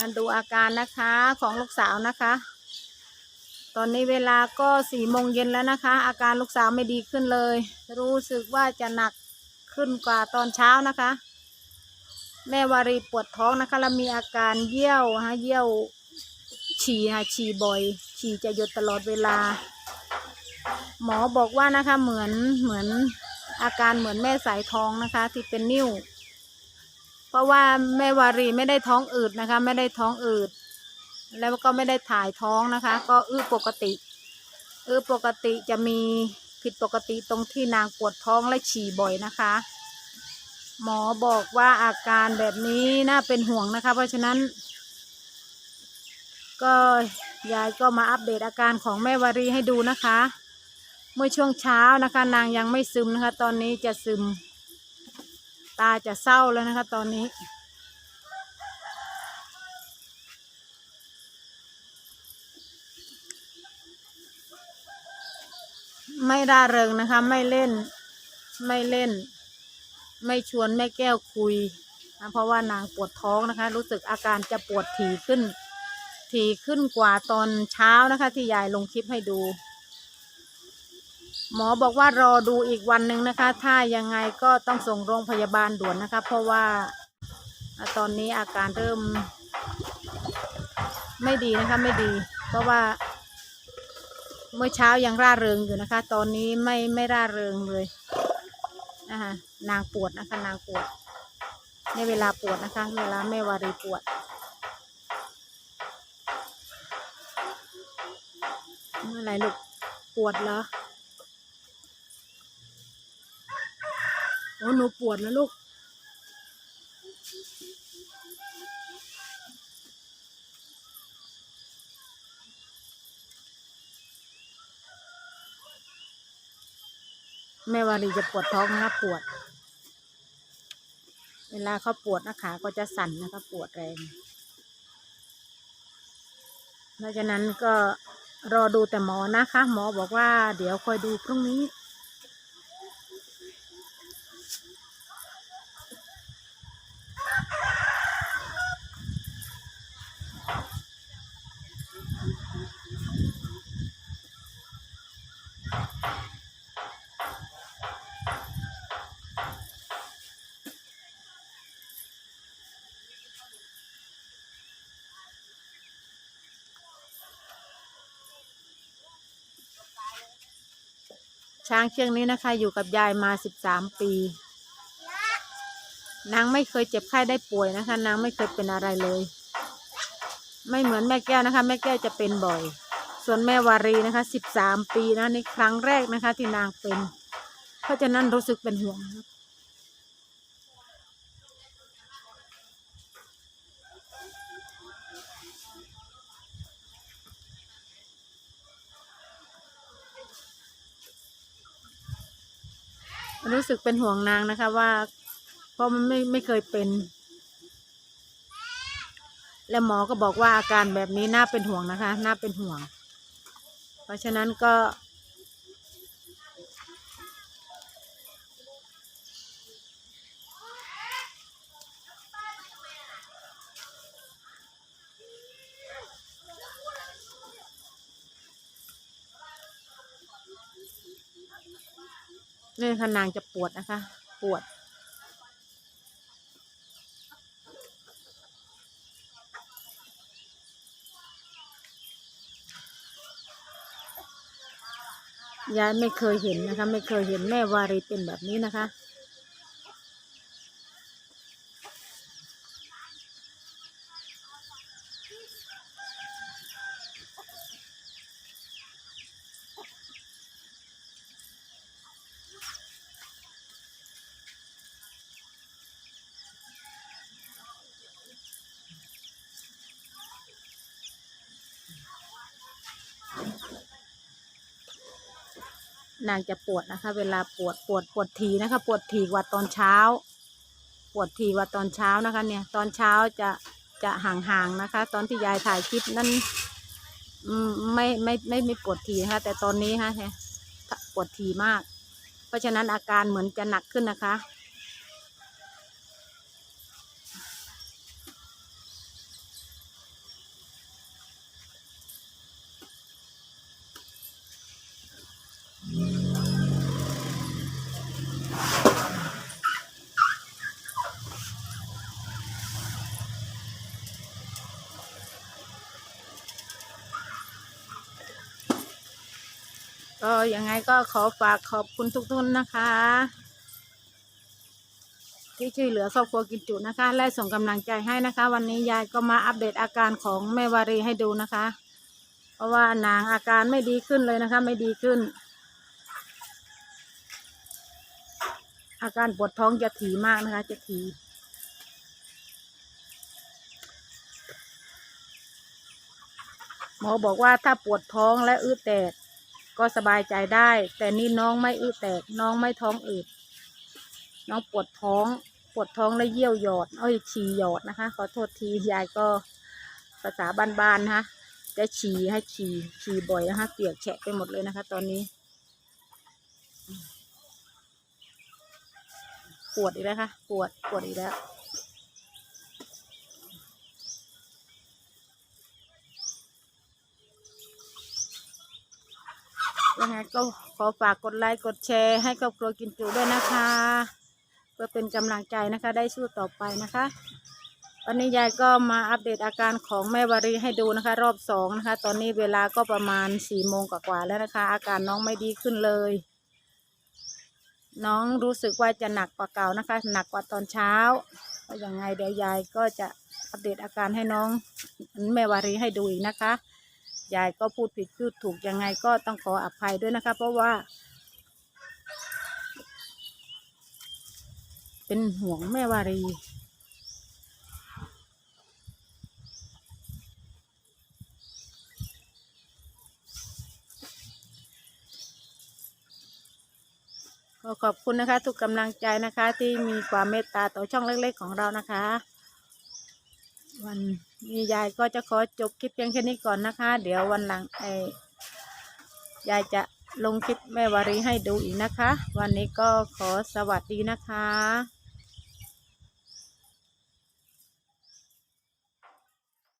งั้นดูอาการนะคะของลูกสาวนะคะ ตอนนี้เวลาก็สี่โมงเย็นแล้วนะคะ อาการลูกสาวไม่ดีขึ้นเลย รู้สึกว่าจะหนักขึ้นกว่าตอนเช้านะคะ แม่วารีปวดท้องนะคะแล้วมีอาการเยี่ยวฮะเยี่ยวฉี่ค่ะฉี่บ่อย ฉี่จะหยดตลอดเวลา หมอบอกว่านะคะเหมือนเหมือนอาการเหมือนแม่สายท้องนะคะ ที่เป็นนิ่ว ราะว่าแม่วารีไม่ได้ท้องอืดนะคะ ไม่ได้ท้องอืด แล้วก็ไม่ได้ถ่ายท้องนะคะ ก็อื้อปกติอื้อปกติจะมีผิดปกติตรงที่นางปวดท้องและฉี่บ่อยนะคะ หมอบอกว่าอาการแบบนี้น่าเป็นห่วงนะคะ เพราะฉะนั้น ก็ยายก็มาอัปเดตอาการของแม่วารีให้ดูนะคะ เมื่อช่วงเช้านะคะ นางยังไม่ซึมนะคะ ตอนนี้จะซึม ตาจะเศร้าแล้วนะคะตอนนี้ ไม่ร่าเริงนะคะ ไม่เล่นไม่เล่น ไม่ชวนแม่แก้วคุยนะเพราะว่านางปวดท้องนะคะ รู้สึกอาการจะปวดถี่ขึ้น ถี่ขึ้นกว่าตอนเช้านะคะ ที่ยายลงคลิปให้ดู หมอบอกว่ารอดูอีกวันหนึ่งนะคะ ถ้ายังไงก็ต้องส่งโรงพยาบาลด่วนนะคะ เพราะว่าตอนนี้อาการเริ่ม ไม่ดีนะคะไม่ดี เพราะว่า เมื่อเช้ายังร่าเริงอยู่นะคะ ตอนนี้ไม่ไม่ร่าเริงเลยนะคะนางปวดนะคะนางปวดในเวลาปวดนะคะ เวลาแม่วารีปวดเมื่อไรลูกปวดเหรอ โอ้หนูปวดแล้วลูก แม่วารีจะปวดท้องนะคะปวด เวลาเขาปวดนะคะก็จะสั่นนะคะปวดแรงเพราะฉะนั้นก็รอดูแต่หมอนะคะ หมอบอกว่าเดี๋ยวคอยดูพรุ่งนี้ ช้างเชือกนี้นะคะ อยู่กับยายมาสิบสามปี นางไม่เคยเจ็บไข้ได้ป่วยนะคะ นางไม่เคยเป็นอะไรเลย ไม่เหมือนแม่แก้วนะคะ แม่แก้วจะเป็นบ่อย ส่วนแม่วารีนะคะสิบสามปีนะนี่ครั้งแรกนะคะ ที่นางเป็น เพราะฉะนั้นรู้สึกเป็นห่วง รู้สึกเป็นห่วงนางนะคะว่า เพราะมันไม่ไม่เคยเป็น และหมอก็บอกว่าอาการแบบนี้น่าเป็นห่วงนะคะ น่าเป็นห่วง เพราะฉะนั้นก็ นี่ค่ะนางจะปวดนะคะ ปวด ยายไม่เคยเห็นนะคะ ไม่เคยเห็นแม่วารีเป็นแบบนี้นะคะ นางจะปวดนะคะ เวลาปวดปวดปวดทีนะคะ ปวดทีกว่าตอนเช้า ปวดทีกว่าตอนเช้านะคะ เนี่ย ตอนเช้าจะจะห่างๆนะคะ ตอนที่ยายถ่ายคลิปนั้นไม่ไม่ไม่ไม่ปวดทีนะคะ แต่ตอนนี้ฮะปวดทีมาก เพราะฉะนั้นอาการเหมือนจะหนักขึ้นนะคะ ก็ยังไงก็ขอฝากขอบคุณทุกท่านนะคะ ที่ช่วยเหลือครอบครัวกินจุนะคะ และส่งกำลังใจให้นะคะ วันนี้ยายก็มาอัปเดตอาการของแม่วารีให้ดูนะคะ เพราะว่านางอาการไม่ดีขึ้นเลยนะคะ ไม่ดีขึ้น อาการปวดท้องจะถี่มากนะคะ จะถี่หมอบอกว่าถ้าปวดท้องและอื้อแตก ก็สบายใจได้ แต่นี่น้องไม่อื้อแตก น้องไม่ท้องอืด น้องปวดท้อง ปวดท้องและเยี่ยวหยอด เอ้ยฉี่หยอดนะคะ ขอโทษทียายก็ภาษาบ้านๆนะคะจะฉี่ให้ฉี่ฉี่บ่อยนะคะเปียกแฉะไปหมดเลยนะคะ ตอนนี้ ปวดอีกแล้วค่ะ ปวดปวดอีกแล้ว ยังไงก็ขอฝากกดไลค์กดแชร์ให้ครอบครัวกินจูด้วยนะคะ เพื่อเป็นกำลังใจนะคะได้สู้ต่อไปนะคะ วันนี้ยายก็มาอัปเดตอาการของแม่วารีให้ดูนะคะ รอบสองนะคะ ตอนนี้เวลาก็ประมาณสี่โมงกว่าๆแล้วนะคะ อาการน้องไม่ดีขึ้นเลย น้องรู้สึกว่าจะหนักกว่าเก่านะคะ หนักกว่าตอนเช้าก็ยังไงเดี๋ยวยายก็จะอัปเดตอาการให้น้องแม่วารีให้ดูอีกนะคะ ยายก็พูดผิดพูดถูกยังไงก็ต้องขออภัยด้วยนะคะ เพราะว่า เป็นห่วงแม่วารีก็ขอบคุณนะคะ ทุกกำลังใจนะคะที่มีความเมตตาต่อช่องเล็ก ๆ ของเรานะคะ วันนี้ยายก็จะขอจบคลิปเพียงแค่นี้ก่อนนะคะ เดี๋ยววันหลังไอยายจะลงคลิปแม่วารีให้ดูอีกนะคะ วันนี้ก็ขอสวัสดีนะคะ